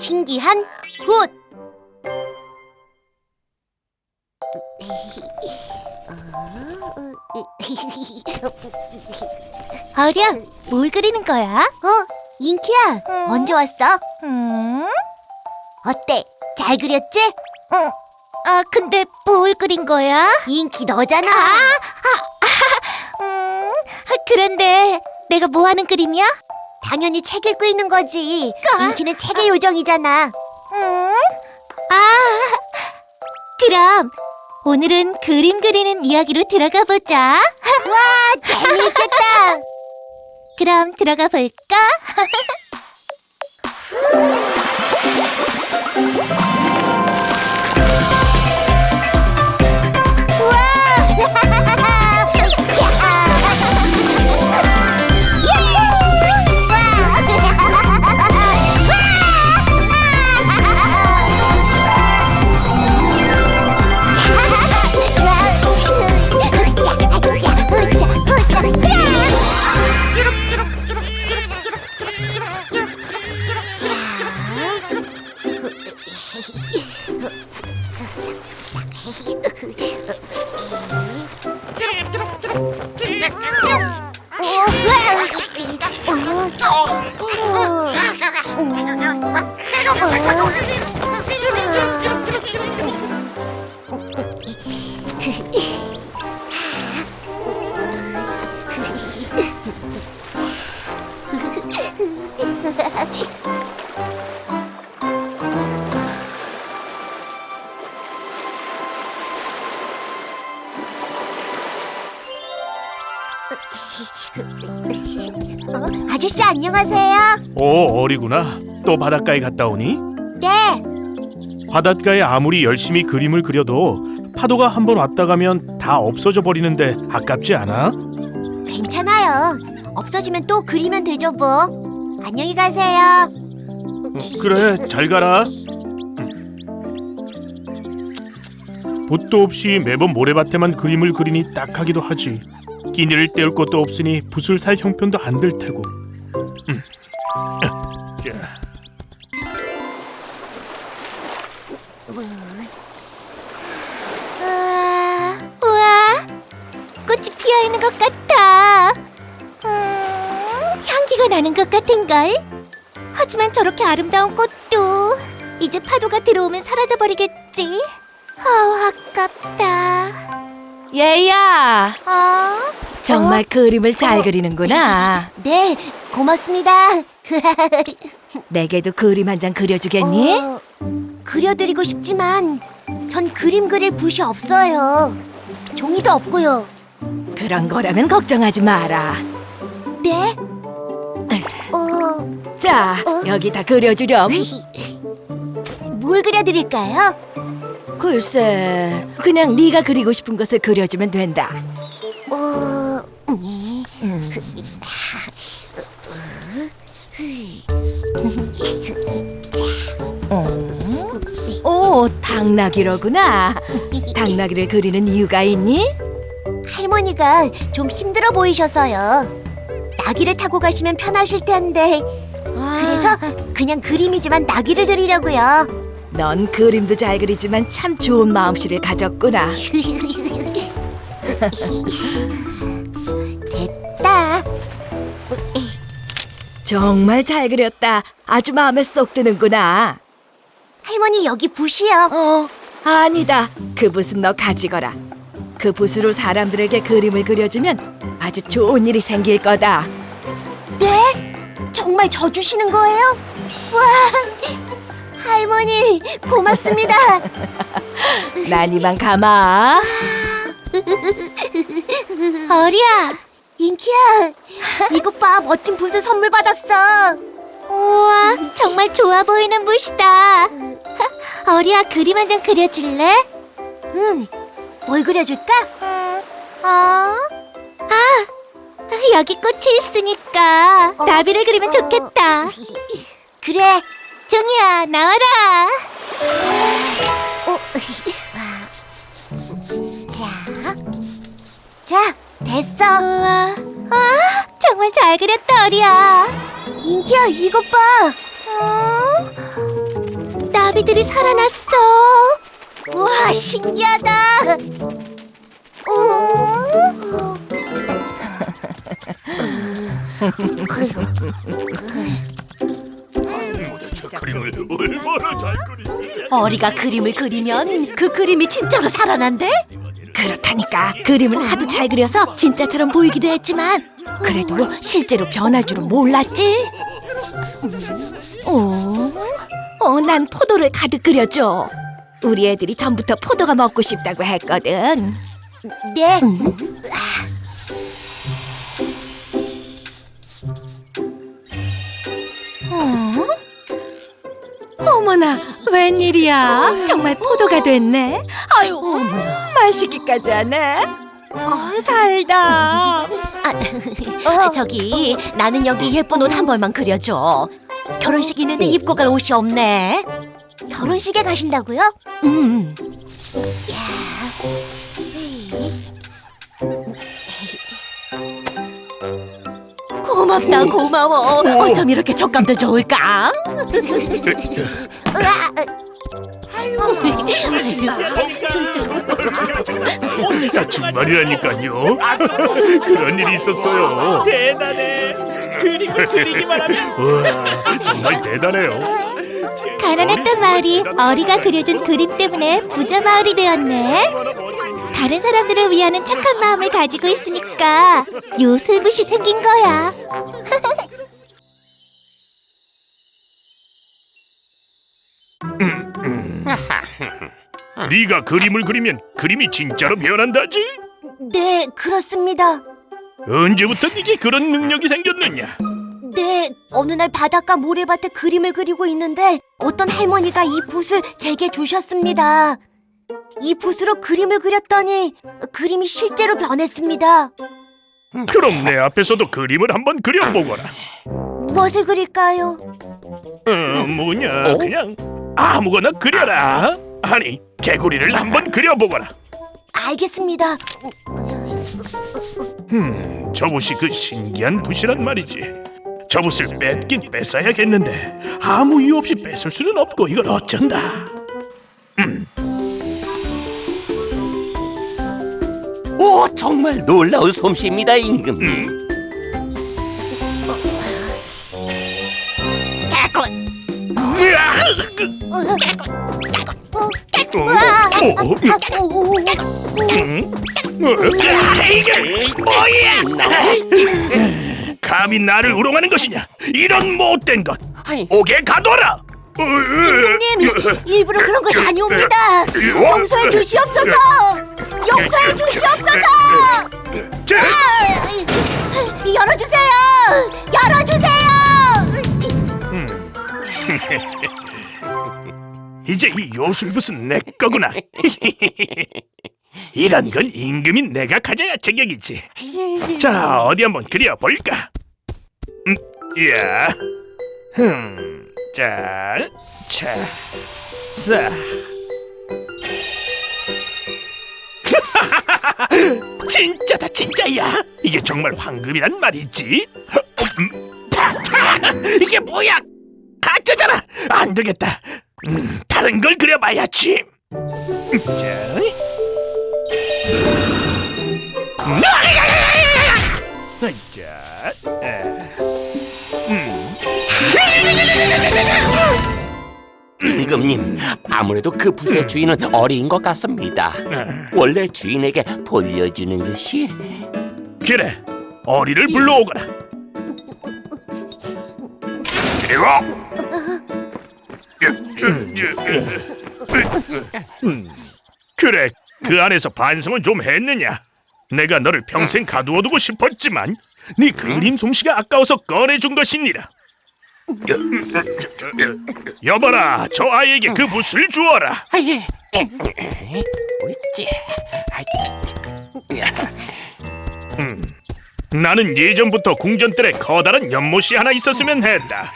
신기한 붓. 어려, 뭘 그리는 거야? 어, 인키야, 음. 언제 왔어? 음, 어때? 잘 그렸지? 어, 아, 근데 뭘 그린 거야? 인키 너잖아. 음, 아, 그런데 내가 뭐 하는 그림이야? 당연히 책 읽고 있는 거지. 아. 인키는 책의 요정이잖아. 음, 아, 그럼 오늘은 그림 그리는 이야기로 들어가 보자. 와, 재미있겠다. 그럼 들어가 볼까? Oh! 어, 아저씨 안녕하세요. 오, 어리구나. 또 바닷가에 갔다 오니? 네, 바닷가에 아무리 열심히 그림을 그려도 파도가 한 번 왔다 가면 다 없어져 버리는데 아깝지 않아? 괜찮아요. 없어지면 또 그리면 되죠 뭐. 안녕히 가세요. 어, 그래, 잘 가라. 붓도 없이 매번 모래밭에만 그림을 그리니 딱하기도 하지. 끼니를 때울 것도 없으니 붓을 살 형편도 안 될 테고. 음. 자, 우와, 우와, 꽃이 피어 있는 것 같아. 음, 향기가 나는 것 같은걸. 하지만 저렇게 아름다운 꽃도 이제 파도가 들어오면 사라져 버리겠지. 아, 아깝다. 얘야, 어? 정말 그림을 잘 어. 그리는구나. 네, 고맙습니다. 내게도 그림 한 장 그려주겠니? 어, 그려드리고 싶지만 전 그림 그릴 붓이 없어요. 종이도 없고요. 그런 거라면 걱정하지 마라. 네? 어, 자, 어? 여기 다 그려주렴. 뭘 그려드릴까요? 글쎄, 그냥 네가 그리고 싶은 것을 그려주면 된다. 어. 오, 당나귀로구나. 당나귀를 그리는 이유가 있니? 할머니가 좀 힘들어 보이셔서요. 나귀를 타고 가시면 편하실 텐데 그래서 그냥 그림이지만 나귀를 드리려고요. 넌 그림도 잘 그리지만 참 좋은 마음씨를 가졌구나. 정말 잘 그렸다. 아주 마음에 쏙 드는구나. 할머니 여기 붓이요. 어, 아니다. 그 붓은 너 가지거라. 그 붓으로 사람들에게 그림을 그려주면 아주 좋은 일이 생길 거다. 네? 정말 저 주시는 거예요? 와, 할머니 고맙습니다. 난 이만 가마. 어리야, 인키야, 이것 봐 멋진 붓을 선물 받았어. 우와, 정말 좋아 보이는 붓이다. 어리야, 그림 한 장 그려줄래? 응, 뭘 그려줄까? 음, 어? 아, 여기 꽃이 있으니까 어, 나비를 그리면 어. 좋겠다. 그래. 종이야, 나와라. 어, 자, 자, 됐어. 우와, 아, 정말 잘 그렸다, 어리야. 인키야, 이것 봐. 어? 나비들이 살아났어. 우와, 신기하다. 어? 저 그림을 얼마나 잘 그리냐. 어리가 그림을 그리면 그 그림이 진짜로 살아난대? 그렇다니까 그림은 하도 잘 그려서 진짜처럼 보이기도 했지만 그래도 실제로 변할 줄은 몰랐지. 어, 어, 난 포도를 가득 그려줘. 우리 애들이 전부터 포도가 먹고 싶다고 했거든. 네. 어머나, 웬일이야? 정말 포도가 됐네. 아유, 마시기까지 하네. 어, 달다. 아, 저기 나는 여기 예쁜 옷 한 벌만 그려줘. 결혼식 있는데 입고 갈 옷이 없네. 결혼식에 가신다고요? 음. 고맙다 고마워. 어쩜 이렇게 촉감도 좋을까? 야 정말이라니까요. 그런 일이 있었어요. 대단해. 그림을 그리기만 하면 와 정말 대단해요. 가난했던 마을이 어리가 그려준 그림 때문에 부자 마을이 되었네. 다른 사람들을 위하는 착한 마음을 가지고 있으니까 요술붓이 생긴 거야. 네가 그림을 그리면 그림이 진짜로 변한다지? 네, 그렇습니다. 언제부터 네게 그런 능력이 생겼느냐? 네, 어느 날 바닷가 모래밭에 그림을 그리고 있는데 어떤 할머니가 이 붓을 제게 주셨습니다. 이 붓으로 그림을 그렸더니 그림이 실제로 변했습니다. 그럼 내 앞에서도 그림을 한번 그려보거라. 무엇을 그릴까요? 어, 뭐냐, 그냥 아무거나 그려라. 아니, 개구리를 한번 그려보거라. 알겠습니다. 음, 저 붓이 그 신기한 붓이란 말이지. 저 붓을 뺏긴 뺏어야겠는데 아무 이유 없이 뺏을 수는 없고 이걸 어쩐다. 오 정말 놀라운 솜씨입니다 임금님. 오, 음? 어, 이게 뭐야? 감히 나를 우롱하는 것이냐? 이런 못된 것! 옥에 가둬라! 님 일부러 그런 것이 아니옵니다. 용서해 주시옵소서. 용서해 주시옵소서. 자, 아, 열어주세요. 열어주세요. 이제 이 요술붓은 내 거구나. 이런 건 임금이 내가 가져야 제격이지. 자, 어디 한번 그려볼까? 음, 야, 흠, 자, 자, 자. 진짜다, 진짜야. 이게 정말 황금이란 말이지. 음, 이게 뭐야? 가짜잖아. 안 되겠다. 음, 다른 걸 그려봐야지. 자. 자. 임금님 아무래도 그 붓의 주인은 어리인 것 같습니다. 원래 주인에게 돌려주는 것이 그래, 어리를 불러오거라. 그리고 음, 그래, 그 안에서 반성은 좀 했느냐? 내가 너를 평생 가두어두고 싶었지만 네 그림 솜씨가 아까워서 꺼내준 것이니라. 여봐라, 저 아이에게 그 붓을 주어라. 아 예 옳지. 나는 예전부터 궁전들에 커다란 연못이 하나 있었으면 했다.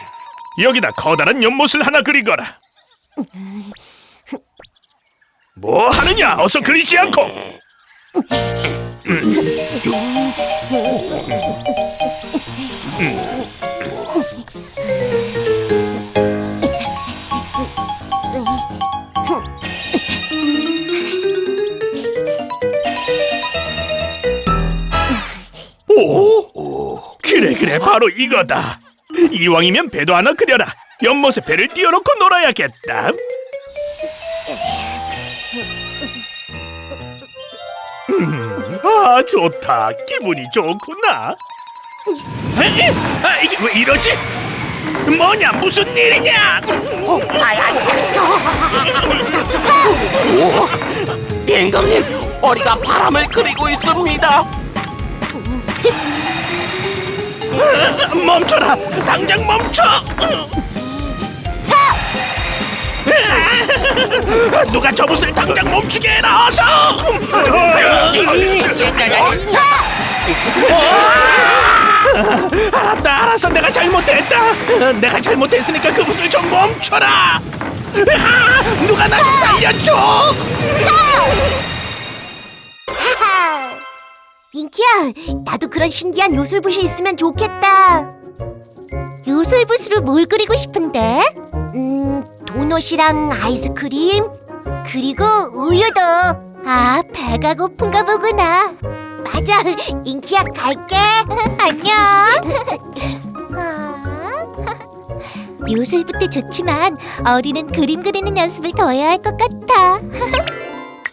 여기다 커다란 연못을 하나 그리거라. 뭐 하느냐? 어서 그리지 않고. 오, 그래 그래 바로 이거다. 이왕이면 배도 하나 그려라. 연못에 배를 띄워놓고 놀아야겠다. 음, 아 좋다. 기분이 좋구나. 에이, 아, 이게 왜 이러지? 뭐냐 무슨 일이냐? 오, 임금님 어리가 바람을 그리고 있습니다. 멈춰라! 당장 멈춰! 누가 저 붓을 당장 멈추게 해라 어서! 알았다 알았어 내가 잘못했다 내가 잘못했으니까 그 붓을 좀 멈춰라 아, 누가 나좀 살려줘. 윙키야, 나도 그런 신기한 요술붓이 있으면 좋겠다. 요술붓으로 뭘 그리고 싶은데? 음, 도넛이랑 아이스크림, 그리고 우유도. 아, 배가 고픈가 보구나. 맞아, 잉키야 갈게. 안녕. 요술붓도 좋지만 어리는 그림 그리는 연습을 더 해야 할 것 같아.